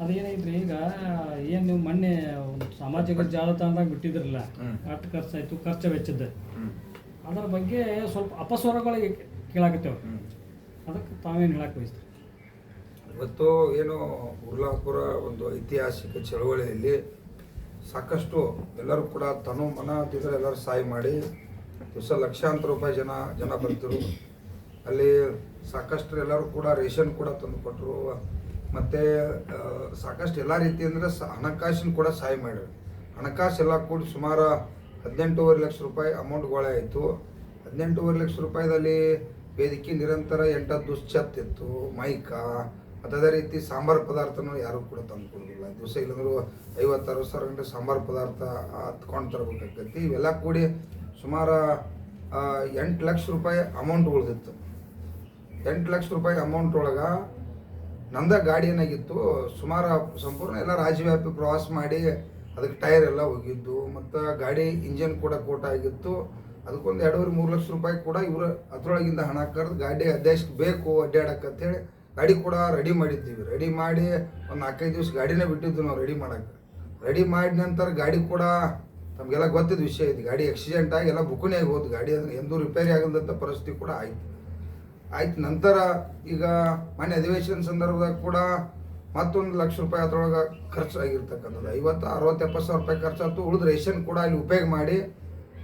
ಅದೇನೈತ್ರಿ ಈಗ ಏನು ನೀವು ಮೊನ್ನೆ ಒಂದು ಸಾಮಾಜಿಕ ಜಾಲತಾಣದಾಗ ಬಿಟ್ಟಿದ್ರಲ್ಲ. ಅಷ್ಟು ಖರ್ಚಾಯ್ತು ಖರ್ಚ ವೆಚ್ಚದ. ಅದರ ಬಗ್ಗೆ ಸ್ವಲ್ಪ ಅಪಸ್ವರಗಳಿಗೆ ಕೇಳಾಕತ್ತೇವೆ. ಅದಕ್ಕೆ ತಾವೇನು ಹೇಳಕ್ಕೆ ಬಯಸ್ತೀವಿ ಇವತ್ತು ಏನು ಉರ್ಲಾಪುರ ಒಂದು ಐತಿಹಾಸಿಕ ಚಳವಳಿಯಲ್ಲಿ ಸಾಕಷ್ಟು ಎಲ್ಲರೂ ಕೂಡ ತನು ಮನ ತಿದ್ರೆ ಎಲ್ಲರೂ ಸಹಾಯ ಮಾಡಿ ದಿವಸ ಲಕ್ಷಾಂತರ ರೂಪಾಯಿ ಜನ ಜನ ಬರ್ತಿರು ಅಲ್ಲಿ ಸಾಕಷ್ಟು ಎಲ್ಲರೂ ಕೂಡ ರೇಷನ್ ಕೂಡ ತಂದು ಕೊಟ್ಟರು ಮತ್ತು ಸಾಕಷ್ಟು ಎಲ್ಲ ರೀತಿ ಅಂದರೆ ಸ, ಹಣಕಾಸಿನ ಕೂಡ ಸಹಾಯ ಮಾಡಿದ್ರು. ಹಣಕಾಸು ಎಲ್ಲ ಕೂಡ ಸುಮಾರು ಹದಿನೆಂಟೂವರೆ ಲಕ್ಷ ರೂಪಾಯಿ ಅಮೌಂಟ್ಗಳೇ ಆಯಿತು. ಹದಿನೆಂಟೂವರೆ ಲಕ್ಷ ರೂಪಾಯಿದಲ್ಲಿ ವೇದಿಕೆ ನಿರಂತರ ಎಂಟು ದುಶ್ಚತ್ ಇತ್ತು. ಮೈಕ ಅದೇ ರೀತಿ ಸಾಂಬಾರು ಪದಾರ್ಥನೂ ಯಾರೂ ಕೂಡ ತಂದು ಕೊಡೋದಿಲ್ಲ ದಿವಸ ಇಲ್ಲಂದ್ರೂ ಐವತ್ತಾರು ಸಾವಿರ ಗಂಟೆ ಸಾಂಬಾರು ಪದಾರ್ಥ ಹತ್ಕೊಂಡು ತರಬೇಕಾಗೈತಿ ಇವೆಲ್ಲ ಕೂಡಿ ಸುಮಾರು ಎಂಟು ಲಕ್ಷ ರೂಪಾಯಿ ಅಮೌಂಟ್ ಉಳಿದಿತ್ತು. ಎಂಟು ಲಕ್ಷ ರೂಪಾಯಿ ಅಮೌಂಟ್ ಒಳಗೆ ನಂದ ಗಾಡಿ ಏನಾಗಿತ್ತು ಸುಮಾರು ಸಂಪೂರ್ಣ ಎಲ್ಲ ರಾಜ್ಯವ್ಯಾಪಿ ಪ್ರವಾಸ ಮಾಡಿ ಅದಕ್ಕೆ ಟೈರ್ ಎಲ್ಲ ಹೋಗಿದ್ದು, ಮತ್ತು ಗಾಡಿ ಇಂಜನ್ ಕೂಡ ಕೋಟ ಆಗಿತ್ತು. ಅದಕ್ಕೊಂದು ಎರಡೂವರೆ, ಮೂರು ಲಕ್ಷ ರೂಪಾಯಿ ಕೂಡ ಇವರು ಅದರೊಳಗಿಂದ ಹಣ ಕರೆದು ಗಾಡಿ ಅದೆಷ್ಟು ಬೇಕು ಅಡ್ಡಾಡಕ್ಕೆ ಅಂತೇಳಿ ಗಾಡಿ ಕೂಡ ರೆಡಿ ಮಾಡಿದ್ದೀವಿ. ರೆಡಿ ಮಾಡಿ ಒಂದು ನಾಲ್ಕೈದು ದಿವಸ ಗಾಡಿನೇ ಬಿಟ್ಟಿದ್ದು ನಾವು ರೆಡಿ ಮಾಡೋಕ್ಕೆ ರೆಡಿ ಮಾಡಿದ ನಂತರ ಗಾಡಿ ಕೂಡ ತಮಗೆಲ್ಲ ಗೊತ್ತಿದ್ದ ವಿಷಯ ಇದು. ಗಾಡಿ ಆಕ್ಸಿಡೆಂಟ್ ಆಗಿ ಎಲ್ಲ ಬುಕ್ಕನೇ ಆಗಿ ಹೋದ್ ಗಾಡಿ, ಅದನ್ನು ಎಂದೂ ರಿಪೇರಿ ಆಗದಂಥ ಪರಿಸ್ಥಿತಿ ಕೂಡ ಆಯ್ತು. ಆಯ್ತು ನಂತರ ಈಗ ಮನೆ ಅಧಿವೇಶನ ಸಂದರ್ಭದಾಗ ಕೂಡ ಮತ್ತೊಂದು ಲಕ್ಷ ರೂಪಾಯಿ ಅದರೊಳಗೆ ಖರ್ಚು ಆಗಿರ್ತಕ್ಕಂಥದ್ದು ಐವತ್ತು ಅರವತ್ತು ಎಪ್ಪತ್ತು ಸಾವಿರ ರೂಪಾಯಿ ಖರ್ಚಾಯ್ತು ಉಳಿದ ರೇಷನ್ ಕೂಡ ಅಲ್ಲಿ ಉಪಯೋಗ ಮಾಡಿ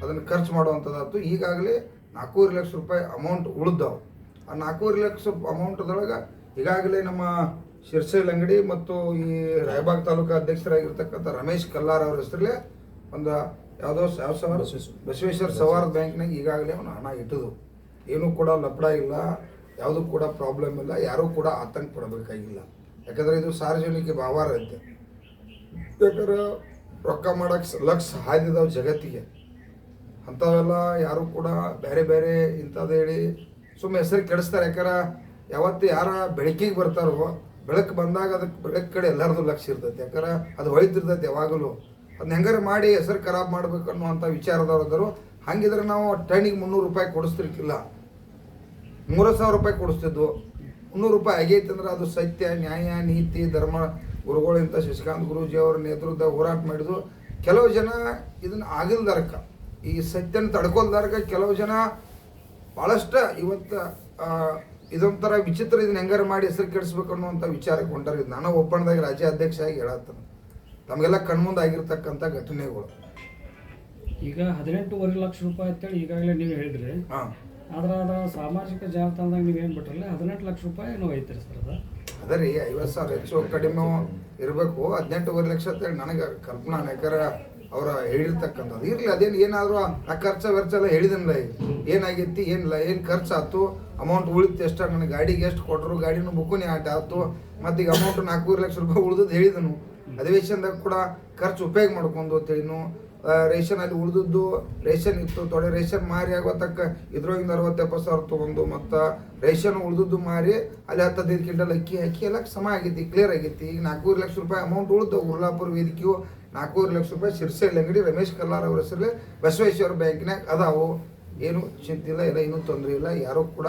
ಅದನ್ನು ಖರ್ಚು ಮಾಡುವಂಥದ್ದಾಯ್ತು. ಈಗಾಗಲೇ ನಾಲ್ಕೂವರೆ ಲಕ್ಷ ರೂಪಾಯಿ ಅಮೌಂಟ್ ಉಳಿದವು. ಆ ನಾಲ್ಕೂವರೆ ಲಕ್ಷ ಅಮೌಂಟ್ದೊಳಗೆ ಈಗಾಗಲೇ ನಮ್ಮ ಶಿರ್ಸೈಲ್ ಅಂಗಡಿ ಮತ್ತು ಈ ರಾಯಬಾಗ್ ತಾಲೂಕು ಅಧ್ಯಕ್ಷರಾಗಿರ್ತಕ್ಕಂಥ ರಮೇಶ್ ಕಲ್ಲಾರ್ ಅವ್ರ ಹೆಸರಲ್ಲೇ ಒಂದು ಯಾವುದೋ ಸಾವಿರ ಸಾವಿರ ಬಸವೇಶ್ವರ. ಸವಾರ ಬ್ಯಾಂಕ್ನಾಗ ಈಗಾಗಲೇ ಅವನು ಹಣ ಇಟ್ಟದು ಏನೂ ಕೂಡ ಲಪಡ ಇಲ್ಲ, ಯಾವುದೂ ಕೂಡ ಪ್ರಾಬ್ಲಮ್ ಇಲ್ಲ, ಯಾರೂ ಕೂಡ ಆತಂಕ ಪಡಬೇಕಾಗಿಲ್ಲ. ಯಾಕಂದರೆ ಇದು ಸಾರ್ವಜನಿಕ ವ್ಯವಹಾರ ಐತೆ ಯಾಕಂದ್ರೆ ರೊಕ್ಕ ಮಾಡೋಕ್ಕೆ ಲಕ್ಷ ಹಾಯ್ದಿದಾವೆ ಜಗತ್ತಿಗೆ. ಅಂಥವೆಲ್ಲ ಯಾರು ಕೂಡ ಬೇರೆ ಬೇರೆ ಇಂಥದ್ದು ಹೇಳಿ ಸುಮ್ಮನೆ ಹೆಸರು ಕೆಡಿಸ್ತಾರೆ. ಯಾಕಂದ್ರೆ ಯಾವತ್ತು ಯಾರ ಬೆಳಕಿಗೆ ಬರ್ತಾರೋ, ಬೆಳಕು ಬಂದಾಗ ಅದಕ್ಕೆ ಬೆಳಕು ಕಡೆ ಎಲ್ಲರದು ಲಕ್ಷ ಇರ್ತೈತೆ. ಯಾಕಂದ್ರೆ ಅದು ಹೊಳಿತಿರ್ತೈತೆ ಯಾವಾಗಲೂ. ಅದನ್ನ ಹೆಂಗಾರ ಮಾಡಿ ಹೆಸರು ಖರಾಬ್ ಮಾಡ್ಬೇಕು ಅನ್ನುವಂಥ ವಿಚಾರದವ್ರದರು ಹಂಗಿದ್ರೆ ನಾವು ಟೈನಿಗೆ ಮುನ್ನೂರು ರೂಪಾಯಿ ಕೊಡಿಸ್ತಿರ್ಕಿಲ್ಲ ಮೂರು ಸಾವಿರ ರೂಪಾಯಿ ಕೊಡಿಸ್ತಿದ್ವು. ಮುನ್ನೂರು ರೂಪಾಯಿ ಆಗೈತೆ ಅಂದ್ರೆ ಅದು ಸತ್ಯ, ನ್ಯಾಯ, ನೀತಿ, ಧರ್ಮ ಗುರುಗಳಿಂದ ಶಶಿಕಾಂತ್ ಗುರೂಜಿ ಅವರ ನೇತೃತ್ವ ಹೋರಾಟ ಮಾಡಿದ್ದು ಕೆಲವು ಜನ ಇದನ್ನ ಆಗಿಲ್ದಾರಕ, ಈ ಸತ್ಯನ ತಡ್ಕೊಲ್ದಾರಕ ಕೆಲವು ಜನ ಭಾಳಷ್ಟ ಇವತ್ತು ಇದೊಂಥರ ವಿಚಿತ್ರ ಇದನ್ನ ಹೆಂಗಾರು ಮಾಡಿ ಹೆಸರು ಕೆಡಿಸ್ಬೇಕು ಅನ್ನುವಂಥ ವಿಚಾರಕ್ಕೆ ಹೊಂಟಾರ. ನಾನು ಒಪ್ಪಂದದಾಗ ರಾಜ್ಯ ಅಧ್ಯಕ್ಷ ಆಗಿ ಹೇಳತ್ತನ. ತಮಗೆಲ್ಲ ಕಣ್ಮುಂದಾಗಿರ್ತಕ್ಕಂಥ ಘಟನೆಗಳು. ಈಗ ಹದಿನೆಂಟೂವರೆ ಲಕ್ಷ ರೂಪಾಯಿ ಅಂತೇಳಿ ಈಗಾಗಲೇ ನೀವು ಹೇಳಿದ್ರಿ. ಹಾಂ. ಆದ್ರೆ ಅದ ಸಾಮಾಜಿಕ ಜಾಲತಾಣದಾಗ ನೀವು ಏನು ಬಿಟ್ರಲ್ಲ ಹದಿನೆಂಟು ಲಕ್ಷ ರೂಪಾಯಿ ನೀವು ಐತ್ರಿ ಸರ್ ಅದ. ಅದ ರೀ ಐವತ್ತು ಸಾವಿರ ಹೆಚ್ಚು ಕಡಿಮೆ ಇರಬೇಕು. ಹದಿನೆಂಟುವರೆ ಲಕ್ಷ ಅಂತೇಳಿ ನನಗೆ ಕಲ್ಪನಾ ನಾಯಕರ ಅವರ ಹೇಳಿರ್ತಕ್ಕಂಥದ್ದು. ಇರಲಿ ಅದೇನು ಏನಾದರೂ ಆ ಖರ್ಚು ವೆರ್ಚ ಎಲ್ಲ ಹೇಳಿದನಲ್ಲ ಏನಾಗೈತಿ ಏನಿಲ್ಲ ಏನು ಖರ್ಚು ಆಯ್ತು ಅಮೌಂಟ್ ಉಳಿತು ಎಷ್ಟು ನನಗೆ ಗಾಡಿಗೆ ಎಷ್ಟು ಕೊಟ್ಟರು ಗಾಡಿನೂ ಬುಕ್ಕುನೇ ಆಟ ಆಯ್ತು ಮತ್ತು ಈಗ ಅಮೌಂಟ್ ನಾಲ್ಕೂವರೆ ಲಕ್ಷ ರೂಪಾಯಿ ಉಳಿದದ್ದು ಹೇಳಿದನು. ಅಧಿವೇಶನದಾಗ ಕೂಡ ಖರ್ಚು ಉಪಯೋಗ ಮಾಡ್ಕೊಂಡು ಅಂತೇಳಿನು ರೇಷನ್ ಅಲ್ಲಿ ಉಳಿದದ್ದು ರೇಷನ್ ಇತ್ತು. ತೊಡೆ ರೇಷನ್ ಮಾರಿ ಆಗೋತಕ್ಕ ಇದ್ರೊಳಗಿಂದ ಅರವತ್ತು ಎಪ್ಪತ್ತು ಸಾವಿರ ತೊಗೊಂಡು ಮತ್ತು ರೇಷನ್ ಉಳಿದದ್ದು ಮಾರಿ ಅಲ್ಲಿ ಹತ್ತು ಹದಿನೈದು ಕ್ವಿಂಟಲ್ ಅಕ್ಕಿ ಅಕ್ಕಿ ಎಲ್ಲ ಸಮ ಆಗೈತಿ ಕ್ಲಿಯರ್ ಆಗೈತಿ ಈಗ ನಾಲ್ಕೂವರೆ ಲಕ್ಷ ರೂಪಾಯಿ ಅಮೌಂಟ್ ಉಳಿದು ಉರ್ಲಾಪುರ ವೇದಿಕೆಯು ನಾಲ್ಕೂವರೆ ಲಕ್ಷ ರೂಪಾಯಿ ಶಿರ್ಸೆಲ್ ಅಂಗಡಿ ರಮೇಶ್ ಕಲ್ಲಾರ್ ಅವರ ಹೆಸರಲ್ಲಿ ಬಸವೇಶ್ವರ ಬ್ಯಾಂಕಿನಾಗ ಅದಾವು. ಏನು ಚಿಂತಿಲ್ಲ ಇಲ್ಲ ಏನೂ ತೊಂದರೆ ಇಲ್ಲ. ಯಾರೂ ಕೂಡ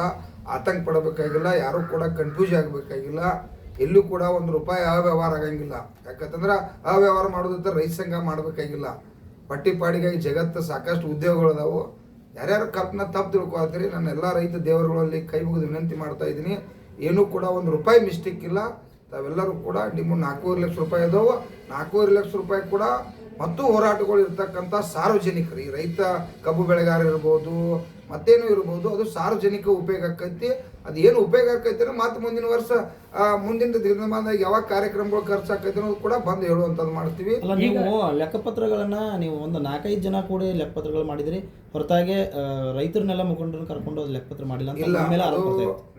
ಆತಂಕ ಪಡಬೇಕಾಗಿಲ್ಲ, ಯಾರೂ ಕೂಡ ಕನ್ಫ್ಯೂಸ್ ಆಗಬೇಕಾಗಿಲ್ಲ. ಎಲ್ಲೂ ಕೂಡ ಒಂದು ರೂಪಾಯಿ ಅವ್ಯವಹಾರ ಆಗಂಗಿಲ್ಲ. ಯಾಕಂತಂದ್ರೆ ಅವ್ಯವಹಾರ ಮಾಡೋದಂತ ರೈತ ಸಂಘ ಮಾಡಬೇಕಾಗಿಲ್ಲ. ಪಟ್ಟಿ ಪಾಡಿಗಾಗಿ ಜಗತ್ತು ಸಾಕಷ್ಟು ಉದ್ಯೋಗಗಳದಾವು ಯಾರ್ಯಾರು ಕಲ್ಪನಾ ತಪ್ಪು ತಿಳ್ಕೊಳ್ತೀರಿ ನಾನು ಎಲ್ಲ ರೈತ ದೇವರುಗಳಲ್ಲಿ ಕೈ ಮುಗಿದು ವಿನಂತಿ ಮಾಡ್ತಾ ಇದ್ದೀನಿ. ಏನೂ ಕೂಡ ಒಂದು ರೂಪಾಯಿ ಮಿಸ್ಟೇಕ್ ಇಲ್ಲ. ತಾವೆಲ್ಲರೂ ಕೂಡ ನಿಮ್ಮ ನಾಲ್ಕೂವರೆ ಲಕ್ಷ ರೂಪಾಯಿ ಅದಾವು. ನಾಲ್ಕೂವರೆ ಲಕ್ಷ ರೂಪಾಯಿ ಕೂಡ ಮತ್ತು ಹೋರಾಟಗಳು ಇರ್ತಕ್ಕಂಥ ಸಾರ್ವಜನಿಕರು ಈ ರೈತ ಕಬ್ಬು ಬೆಳೆಗಾರ ಇರ್ಬೋದು ಮತ್ತೇನು ಇರ್ಬೋದು ಅದು ಸಾರ್ವಜನಿಕ ಉಪಯೋಗ ಆಕೈತಿ. ಅದು ಏನು ಉಪಯೋಗ ಆಕೈತಿ ಅಂದ್ರೆ ಮತ್ತೆ ಮುಂದಿನ ವರ್ಷ ಮುಂದಿನ ದಿನಮಾನದಾಗ ಯಾವಾಗ ಕಾರ್ಯಕ್ರಮಗಳು ಖರ್ಚು ಆಕೈತಿ ಅನ್ನೋದು ಕೂಡ ಬಂದು ಹೇಳುವಂಥದ್ದು ಮಾಡ್ತೀವಿ. ನೀವು ಲೆಕ್ಕಪತ್ರಗಳನ್ನ ನೀವು ಒಂದು ನಾಲ್ಕೈದು ಜನ ಕೂಡಿ ಲೆಕ್ಕಪತ್ರಗಳು ಮಾಡಿದ್ರಿ. ಹೊರತಾಗಿ ರೈತರನ್ನೆಲ್ಲ ಮುಖಂಡರನ್ನ ಕರ್ಕೊಂಡು ಅದು ಲೆಕ್ಕಪತ್ರ ಮಾಡಿಲ್ಲ.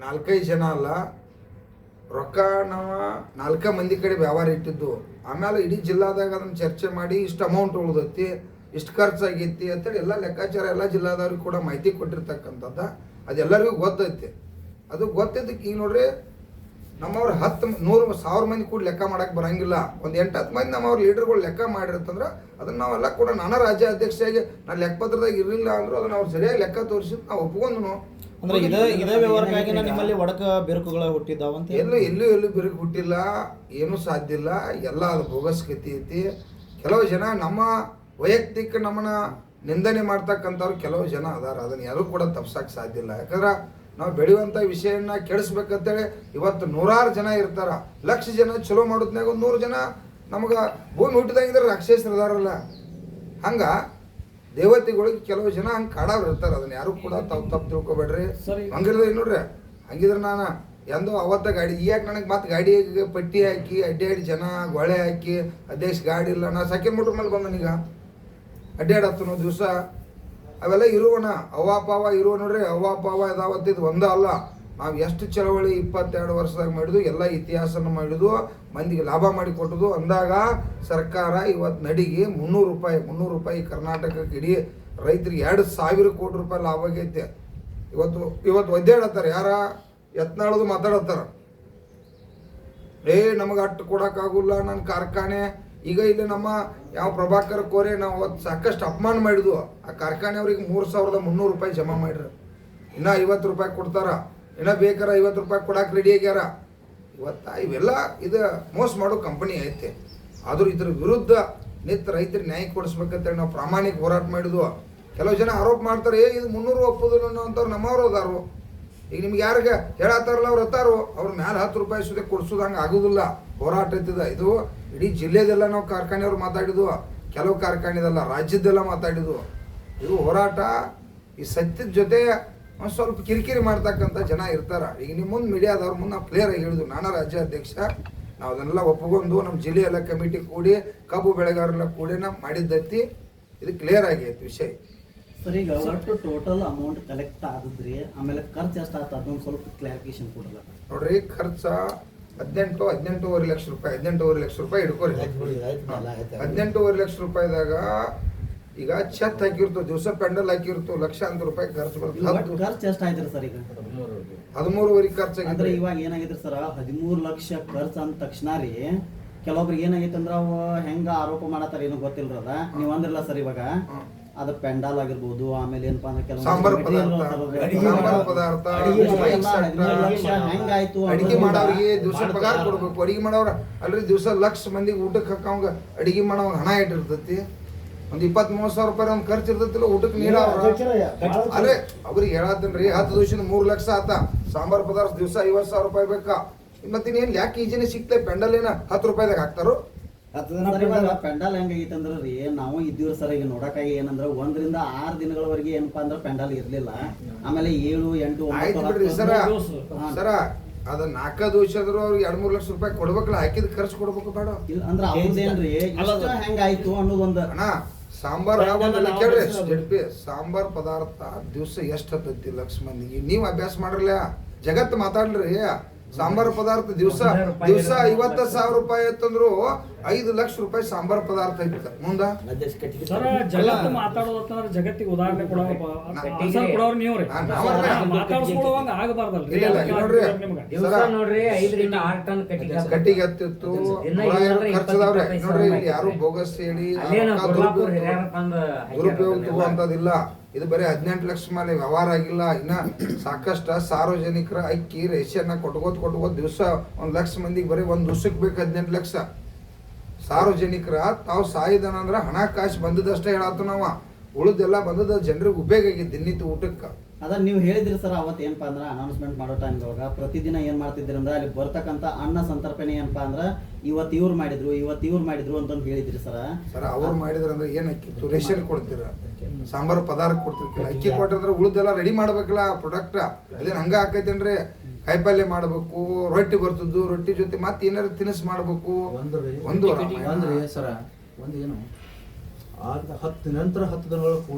ನಾಲ್ಕೈದು ಜನ ಅಲ್ಲ ರೊಕ್ಕ ನಾವು ನಾಲ್ಕ ಮಂದಿ ಕಡೆ ವ್ಯವಹಾರ ಇಟ್ಟಿದ್ದು. ಆಮೇಲೆ ಇಡೀ ಜಿಲ್ಲಾದಾಗ ಅದನ್ನ ಚರ್ಚೆ ಮಾಡಿ ಇಷ್ಟು ಅಮೌಂಟ್ ಉಳ್ದೈತಿ, ಇಷ್ಟು ಖರ್ಚಾಗೈತಿ ಅಂತೇಳಿ ಎಲ್ಲ ಲೆಕ್ಕಾಚಾರ ಎಲ್ಲ ಜಿಲ್ಲಾದವ್ರಿಗೆ ಕೂಡ ಮಾಹಿತಿ ಕೊಟ್ಟಿರ್ತಕ್ಕಂಥದ್ದು. ಅದೆಲ್ಲರಿಗೂ ಗೊತ್ತೈತಿ. ಅದು ಗೊತ್ತಿದ್ದಕ್ಕೆ ಈಗ ನೋಡ್ರಿ ನಮ್ಮವ್ರು ಹತ್ತು ನೂರು ಸಾವಿರ ಮಂದಿ ಕೂಡ ಲೆಕ್ಕ ಮಾಡಕ್ಕೆ ಬರಂಗಿಲ್ಲ. ಒಂದು ಎಂಟು ಹತ್ತು ಮಂದಿ ನಮ್ಮವ್ರ ಲೀಡರ್ಗಳು ಲೆಕ್ಕ ಮಾಡಿರ್ತಂದ್ರೆ ಅದನ್ನ ನಾವೆಲ್ಲ ಕೂಡ ನಾನಾ ರಾಜ್ಯ ಅಧ್ಯಕ್ಷರಾಗಿ ನಾನು ಲೆಕ್ಕಪತ್ರದಾಗ ಇರಲಿಲ್ಲ ಅಂದ್ರೆ ಅದನ್ನ ಅವ್ರು ಸರಿಯಾಗಿ ಲೆಕ್ಕ ತೋರಿಸಿ ನಾವು ಒಪ್ಕೊಂಡು ಅಂದ್ರೆ ಇದೇ ಇದೇ ವ್ಯವಹಾರಕ್ಕಾಗಿ ನಿಮ್ಮಲ್ಲಿ ಒಡಕ ಬಿರುಕುಗಳು ಹುಟ್ಟಿದಾವಂತ ಎಲ್ಲೂ ಎಲ್ಲೂ ಎಲ್ಲೂ ಬಿರುಕು ಹುಟ್ಟಿಲ್ಲ ಏನೂ ಸಾಧ್ಯ ಇಲ್ಲ ಎಲ್ಲ ಅದು ಬೋಗಸ್ ಗತಿ ಐತಿ. ಕೆಲವು ಜನ ನಮ್ಮ ವೈಯಕ್ತಿಕ ನಮ್ಮನ್ನ ನಿಂದನೆ ಮಾಡ್ತಕ್ಕಂಥವ್ರು ಕೆಲವು ಜನ ಅದಾರ. ಅದನ್ನ ಯಾರು ಕೂಡ ತಪ್ಸಕ್ಕೆ ಸಾಧ್ಯ ಇಲ್ಲ. ಯಾಕಂದ್ರೆ ನಾವು ಬೆಳೆಯುವಂಥ ವಿಷಯನ ಕೆಡಿಸ್ಬೇಕಂತೇಳಿ ಇವತ್ತು ನೂರಾರು ಜನ ಇರ್ತಾರ. ಲಕ್ಷ ಜನ ಚಲೋ ಮಾಡೋದ್ನಾಗ ಒಂದು ನೂರು ಜನ ನಮಗೆ ಭೂಮಿ ಹುಟ್ಟಿದಂಗಿದ್ರೆ ರಾಕ್ಷಸರು ಹಂಗೆ ಹಂಗ ದೇವತೆಗಳಿಗೆ ಕೆಲವು ಜನ ಹಂಗೆ ಕಾಡಾವ್ರು ಇರ್ತಾರೆ. ಅದನ್ನ ಯಾರು ಕೂಡ ತಪ್ಪು ತಪ್ಪು ತಿಳ್ಕೊಬೇಡ್ರಿ. ಹಂಗಿದ್ರೆ ನೋಡ್ರಿ. ಹಂಗಿದ್ರೆ ನಾನು ಎಂದೋ ಅವತ್ತ ಗಾಡಿ ಈಗ ನನಗೆ ಮತ್ತೆ ಗಾಡಿ ಪಟ್ಟಿ ಹಾಕಿ ಅಡ್ಡಾಡಿ ಜನ ಗೊಳೆ ಹಾಕಿ ಅಧ್ಯಕ್ಷ ಗಾಡಿ ಇಲ್ಲ ನಾ ಸೆಕೆಂಡ್ ಮೋಟ್ರ್ ಮೇಲೆ ಬಂದನೀಗ. ಅಡ್ಡಾಡತ್ತನು ದಿವಸ ಅವೆಲ್ಲ ಇರುವಣ. ಅವಾಪಾವ ಪಾವ ಇರುವ ನೋಡ್ರಿ. ಅವ್ವ ಪಾವ ಇದಾವತ್ತಿದ್ದು ಒಂದ ಅಲ್ಲ. ನಾವು ಎಷ್ಟು ಚಳವಳಿ ಇಪ್ಪತ್ತೆರಡು ವರ್ಷದಾಗ ಮಾಡಿದ್ವು, ಎಲ್ಲ ಇತಿಹಾಸನ ಮಾಡಿದ್ವು, ಮಂದಿಗೆ ಲಾಭ ಮಾಡಿ ಕೊಟ್ಟದು ಅಂದಾಗ ಸರ್ಕಾರ ಇವತ್ತು ನಡಿಗೆ ಮುನ್ನೂರು ರೂಪಾಯಿ ಮುನ್ನೂರು ರೂಪಾಯಿ ಕರ್ನಾಟಕಕ್ಕೆ ಇಡೀ ರೈತರಿಗೆ ಎರಡು ಸಾವಿರ ಕೋಟಿ ರೂಪಾಯಿ ಲಾಭ ಆಗೈತೆ. ಇವತ್ತು ಇವತ್ತು ಒದ್ದಾಡತ್ತಾರ ಯಾರ? ಯತ್ನಾಳದು ಮಾತಾಡತ್ತಾರ. ಏ, ನಮಗೆ ಅಟ್ಟು ಕೊಡೋಕ್ಕಾಗಲ್ಲ ನನ್ನ ಕಾರ್ಖಾನೆ. ಈಗ ಇಲ್ಲಿ ನಮ್ಮ ಯಾವ ಪ್ರಭಾಕರ್ ಕೋರೆ ನಾವು ಅವತ್ತು ಸಾಕಷ್ಟು ಅಪಮಾನ ಮಾಡಿದ್ವು. ಆ ಕಾರ್ಖಾನೆ ಅವ್ರಿಗೆ ಮೂರು ಸಾವಿರದ ಮುನ್ನೂರು ರೂಪಾಯಿ ಜಮಾ ಮಾಡಿದ್ರು. ಇನ್ನ ಐವತ್ತು ರೂಪಾಯಿ ಕೊಡ್ತಾರ. ಇನ್ನ ಬೇಕಾರ ಐವತ್ತು ರೂಪಾಯಿ ಕೊಡಕ್ಕೆ ರೆಡಿ ಆಗ್ಯಾರ. ಇವತ್ತ ಇವೆಲ್ಲ ಇದು ಮೋಸ ಮಾಡೋ ಕಂಪನಿ ಐತೆ. ಆದ್ರೂ ಇದ್ರ ವಿರುದ್ಧ ನಿಂತು ರೈತರಿಗೆ ನ್ಯಾಯ ಕೊಡಿಸ್ಬೇಕಂತೇಳಿ ನಾವು ಪ್ರಾಮಾಣಿಕ ಹೋರಾಟ ಮಾಡಿದ್ವು. ಕೆಲವು ಜನ ಆರೋಪ ಮಾಡ್ತಾರೆ, ಏ, ಇದು ಮುನ್ನೂರು ಒಪ್ಪದು ಅನ್ನೋಂಥವ್ರು ನಮ್ಮವ್ರು ಅದಾರು. ಈಗ ನಿಮ್ಗೆ ಯಾರಿಗೆ ಹೇಳತ್ತಾರಲ್ಲ ಅವ್ರು ಹತ್ತಾರು. ಅವ್ರ ಮ್ಯಾಲ ಹತ್ತು ರೂಪಾಯಿ ಸುದೆ ಕೊಡಿಸೋದು ಹಂಗೆ ಆಗೋದಿಲ್ಲ. ಹೋರಾಟ ಇದ್ದಿದೆ. ಇದು ಇಡೀ ಜಿಲ್ಲೆದೆಲ್ಲ ನಾವು ಕಾರ್ಖಾನೆಯವ್ರು ಮಾತಾಡಿದ್ವು. ಕೆಲವು ಕಾರ್ಖಾನೆದಲ್ಲ ರಾಜ್ಯದ್ದೆಲ್ಲ ಮಾತಾಡಿದ್ವು. ಇದು ಹೋರಾಟ ಈ ಸತ್ಯದ ಜೊತೆ ಒಂದು ಸ್ವಲ್ಪ ಕಿರಿಕಿರಿ ಮಾಡ್ತಕ್ಕಂಥ ಜನ ಇರ್ತಾರೆ. ಈಗ ನಿಮ್ಮ ಮುಂದೆ ಮೀಡಿಯಾದವ್ರ ಮುಂದೆ ನಾವು ಕ್ಲಿಯರ್ ಆಗಿ ಹೇಳಿದ್ವು. ನಾನಾ ರಾಜ್ಯ ಅಧ್ಯಕ್ಷ ನಾವು ಅದನ್ನೆಲ್ಲ ಒಪ್ಪಿಕೊಂಡು ನಮ್ಮ ಜಿಲ್ಲೆ ಎಲ್ಲ ಕಮಿಟಿ ಕೂಡಿ ಕಬ್ಬು ಬೆಳೆಗಾರರೆಲ್ಲ ಕೂಡಿ ನಾವು ಮಾಡಿದ್ದೈತಿ ಇದು ಕ್ಲಿಯರ್ ಆಗೈತಿ ವಿಷಯ. ಸರ್ ಈಗ ಒಟ್ಟು ಟೋಟಲ್ ಅಮೌಂಟ್ ಕಲೆಕ್ಟ್ ಆದದ್ರಿ ಆಮೇಲೆ ಖರ್ಚು ಎಷ್ಟು ಅದೊಂದು ಸ್ವಲ್ಪ ಕ್ಲಾರಿಫಿಕೇಶನ್ ಕೊಡಲ್ಲ. ನೋಡ್ರಿ ಖರ್ಚ ಹದಿನೆಂಟು ಹದಿನೆಂಟೂವರೆ ಲಕ್ಷ ರೂಪಾಯಿ ಹದಿನೆಂಟೂವರೆ ಲಕ್ಷ ರೂಪಾಯಿ ಹಿಡ್ಕೊರಿ ಹದಿನೆಂಟೂವರೆ ಲಕ್ಷ ರೂಪಾಯಿದಾಗ ಈಗ ಛತ್ ಹಾಕಿರ್ತು ದಿವಸ ಪೆಂಡಲ್ ಹಾಕಿರ್ತು ಲಕ್ಷಾಂತರ ರೂಪಾಯಿ ಖರ್ಚು ಬರ್ತದೆ ಖರ್ಚು ಎಷ್ಟು ಸರ್ ಈಗ? ಹದಿಮೂರುವರೆ ಅಂದ್ರೆ ಇವಾಗ ಏನಾಗೈತ್ರಿ ಸರ್ ಹದಿಮೂರು ಲಕ್ಷ ಖರ್ಚು ಅಂದ ತಕ್ಷಣ ರೀ ಕೆಲವೊಬ್ರಿಗೆ ಏನಾಗೈತೆ ಅಂದ್ರೆ ಅವ ಹೆಂಗ ಆರೋಪ ಮಾಡತ್ತಾರ ಏನೋ ಗೊತ್ತಿಲ್ಲ ನೀವು ನೀವ್ ಅಂದ್ರಲ್ಲ ಸರ್ ಇವಾಗ. ಅದು ಪೆಂಡಾಲ್ ಆಗಿರ್ಬೋದು ಆಮೇಲೆ ಏನಪ್ಪಾ ಅಂದ್ರೆ ಕೆಲವು ಸಾಂಬಾರ್ ಪದಾರ್ಥ ಅಡಿಗೆ ಮಾಡೋರಿಗೆ ದಿವಸ ಪಗಾರ ಕೊಡ್ಬೇಕು. ಅಡಿಗೆ ಮಾಡೋರ ಅಲ್ರಿ ದಿವಸ ಲಕ್ಷ ಮಂದಿಗೆ ಊಟಕ್ಕೆ ಹಾಕವಂಗ ಅಡಿಗೆ ಮಾಡೋ ಹಣ ಇಟ್ಟಿರ್ತೈತಿ. ಒಂದ್ ಇಪ್ಪತ್ತ್ ಮೂವತ್ ಸಾವಿರ ರೂಪಾಯಿ ಒಂದು ಖರ್ಚು ಇರ್ತೈತಿಲ್ಲ ಊಟಕ್ಕೆ ನೀರ ಅರೆ ಅವ್ರಿಗೆ ಹೇಳತ್ತನ್ರಿ ಹತ್ತು ದಿವಸದ ಮೂರ್ ಲಕ್ಷ ಆತ. ಸಾಂಬಾರ್ ಪದಾರ್ಥ ದಿವಸ ಐವತ್ತು ಸಾವಿರ ರೂಪಾಯಿ ಬೇಕಾ? ಮತ್ತಿನ್ನೇನು ಯಾಕೆ ಈಜಿನೇ ಸಿಗ್ತೇ ಪೆಂಡಲ್ ಏನ ಹತ್ತು ರೂಪಾಯಿದಾಗ ಹಾಕ್ತಾರೋ? ಪೆಂಡಾಲ್ ಹೆಂಗಾಗಿತ್ತು ಅಂದ್ರೆ ರೀ ನಾವು ಇದ್ದೀವಿ ಸರ್ ಈಗ ನೋಡಕ್ಕಾಗಿ ಏನಂದ್ರೆ ಒಂದರಿಂದ ಆರು ದಿನಗಳವರೆಗೆ ಏನಪ್ಪಾ ಅಂದ್ರೆ ಪೆಂಡಾಲ್ ಇರ್ಲಿಲ್ಲ. ಆಮೇಲೆ ಏಳು ಎಂಟು ಸರ. ಅದ ನಾಲ್ಕ ದಿವಸ ಆದ್ರೂ ಅವ್ರಿಗೆ ಎರಡ್ ಮೂರ್ ಲಕ್ಷ ರೂಪಾಯಿ ಕೊಡ್ಬೇಕಲ್ಲ ಹಾಕಿದ ಖರ್ಚು ಕೊಡ್ಬೇಕು ಬೇಡ. ಇಲ್ಲ ಅಂದ್ರೆ ಅವ್ರದ್ದೇನ್ರಿ ಹೆಂಗಾಯ್ತು ಅನ್ನೋದೊಂದು. ಅಣ್ಣ ಸಾಂಬಾರ್ ಕೇಳ್ರಿ. ಜಡ್ಪಿ ಸಾಂಬಾರ್ ಪದಾರ್ಥ ದಿವಸ ಎಷ್ಟು ಹತ್ತೈತಿ ಲಕ್ಷ ಮಂದಿಗೆ. ನೀವು ಅಭ್ಯಾಸ ಮಾಡ್ರಲ್ಲ ಜಗತ್ ಮಾತಾಡ್ರಿ ಸಾಂಬಾರ್ ಪದಾರ್ಥ ದಿವಸ ದಿವಸ ಐವತ್ತ ಸಾವಿರ ರೂಪಾಯಿ ಅಂತಂದ್ರು ಐದು ಲಕ್ಷ ರೂಪಾಯಿ ಸಾಂಬಾರ್ ಪದಾರ್ಥ ಇತ್ತು ಮುಂದ? ಜಗತ್ತು ಜಗತ್ತಿಗೆ ಉದಾಹರಣೆ ಕೊಡೋರು ನೀವು. ಮಾತಾಡ್ಸ್ಕೊಳ್ಳೋವಂಗ ನೋಡ್ರಿ. ನಿಮ್ಗೆ. ದಿವಸ ಐದರಿಂದ ಆರು ಟನ್ ಕಟ್ಟಿಗೆ ಕಟ್ಟಿಗೆ ಹತ್ತಿತ್ತು. ಖರ್ಚದವ್ರೆ. ನೋಡ್ರಿ ಯಾರು ಬೋಗಸ್ ಹೇಳಿ ದುರುಪಯೋಗ ಹಿರಿಯರ ತಂದು ದುರುಪಯೋಗ ತಗೋಂಥದ್ದಿಲ್ಲ ಇದು ಬರೀ ಹದಿನೆಂಟು ಲಕ್ಷ ಮೇಲೆ ವ್ಯವಹಾರ ಆಗಿಲ್ಲ. ಇನ್ನ ಸಾಕಷ್ಟು ಸಾರ್ವಜನಿಕರ ಅಕ್ಕಿ ರೇಷನ್ನ ಕೊಟ್ಕೋತ್ ಕೊಟ್ಕೋತ್ ದಿವಸ ಒಂದು ಲಕ್ಷ ಮಂದಿಗೆ ಬರೀ ಒಂದು ದಿವ್ಸಕ್ಕೆ ಬೇಕು ಹದಿನೆಂಟು ಲಕ್ಷ. ಸಾರ್ವಜನಿಕರ ತಾವು ಸಾಯಿದನ ಅಂದ್ರ ಹಣಕಾಸು ಬಂದದಷ್ಟೇ ಹೇಳತ್ತು ನಾವ. ಉಳಿದೆಲ್ಲ ಬಂದದ ಜನರಿಗೆ ಉಪಯೋಗ ಆಗಿದ್ದು ದಿನನಿತ್ಯ ಊಟಕ್ಕೆ. ಅದ ನೀವು ಹೇಳಿದ್ರಿ ಸರ್ ಅವತ್ತು ಏನಪ್ಪಾ ಅಂದ್ರೆ ಅನೌನ್ಸ್ಮೆಂಟ್ ಮಾಡೋ ಟೈಮ್ ಒಳಗ ಪ್ರತಿದಿನ ಏನು ಮಾಡ್ತಿದ್ರಿ ಅಂದ್ರೆ ಅಲ್ಲಿ ಬರ್ತಕ್ಕಂತ ಅನ್ನ ಸಂತರ್ಪಣೆ ಏನಪ್ಪಾ ಅಂದ್ರೆ ಇವತ್ತು ಇವ್ರು ಮಾಡಿದ್ರು ಇವತ್ತು ಇವ್ರು ಮಾಡಿದ್ರು ಅಂತಂದು ಹೇಳಿದ್ರಿ ಸರ್? ಸರ್ ಅವ್ರು ಮಾಡಿದ್ರಂದ್ರೆ ಏನು ಅಕ್ಕಿ? ರೇಷನ್ ಕೊಡ್ತೀರ? ಸಾಂಬಾರು ಪದಾರ್ಥ ಕೊಡ್ತಿರ್ಕಿಲ್ಲ ಅಕ್ಕಿ ಕೊಟ್ಟಿದ್ರೆ ಉಳಿದೆಲ್ಲ ರೆಡಿ ಮಾಡ್ಬೇಕಲ್ಲ ಪ್ರಾಡಕ್ಟ್ ಅದೇನ್ ಹಂಗ ಹಾಕೈತೇನ್ರಿ ಕಾಯಿಪಲ್ಯ ಮಾಡ್ಬೇಕು ರೊಟ್ಟಿ ಬರ್ತದ್ದು ರೊಟ್ಟಿ ಜೊತೆ ಮತ್ತೆ ಏನಾರ ತಿನಿಸ್ ಮಾಡ್ಬೇಕು. ಒಂದು. ಒಂದ್ರಿ ಸರ ಒಂದು ಏನು? ಆಗ ಹತ್ತು ನಂತರ ಹತ್ತು ದಿನಗಳು ಕೂಡ